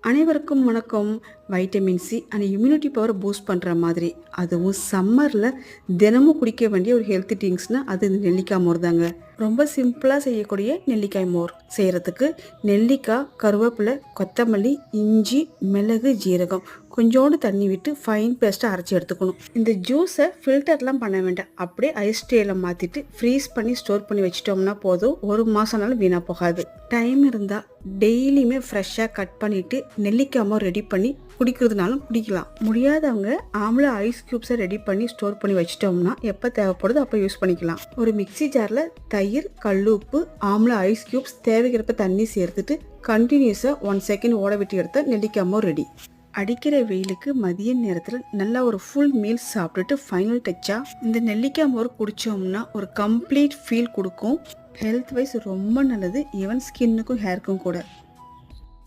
அனைவருக்கும் வணக்கம். Vitamin C and immunity power boost பண்ணுற மாதிரி. அதுவும் சம்மரில் தினமும் குடிக்க வேண்டிய ஒரு ஹெல்த்தி ட்ரிங்க்ஸ்னால் அது இந்த நெல்லிக்காய் மோர் தாங்க. ரொம்ப சிம்பிளாக செய்யக்கூடிய நெல்லிக்காய் மோர். செய்கிறதுக்கு நெல்லிக்காய் கருவேப்பிலை கொத்தமல்லி இஞ்சி மிளகு ஜீரகம் கொஞ்சோண்டு தண்ணி விட்டு ஃபைன் பேஸ்ட்டாக அரைச்சி எடுத்துக்கணும். இந்த ஜூஸை ஃபில்டர்லாம் பண்ண வேண்டாம். அப்படியே ஐஸ் ட்ரேயில் மாற்றிட்டு ஃப்ரீஸ் பண்ணி ஸ்டோர் பண்ணி வச்சிட்டோம்னா போதும். ஒரு மாதம்னாலும் வீணாக போகாது. டைம் இருந்தால் டெய்லியுமே ஃப்ரெஷ்ஷாக கட் பண்ணிவிட்டு நெல்லிக்காய் மோர் ரெடி பண்ணி குடிக்கிறதுனாலும் குடிக்கலாம். முடியாதவங்க ஆம்பளை ஐஸ் க்யூப்ஸை ரெடி பண்ணி ஸ்டோர் பண்ணி வச்சிட்டோம்னா எப்போ தேவைப்படுதோ அப்போ யூஸ் பண்ணிக்கலாம். ஒரு மிக்ஸி ஜாரில் தயிர் கல்லுப்பு ஆம்ல ஐஸ் க்யூப்ஸ் தேவைக்கிறப்ப தண்ணி சேர்த்துட்டு கண்டினியூஸாக ஒன் செகண்ட் ஓட விட்டு எடுத்த நெல்லிக்காமோ ரெடி அடிக்கிற வெயிலுக்கு மதிய நேரத்தில் நல்லா ஒரு ஃபுல் மீல் சாப்பிட்டுட்டு ஃபைனல் டச்சாக இந்த நெல்லிக்காய் மோர் குடித்தோம்னா ஒரு கம்ப்ளீட் ஃபீல் கொடுக்கும். ஹெல்த் வைஸ் ரொம்ப நல்லது ஈவன் ஸ்கின்னுக்கும் ஹேருக்கும் கூட.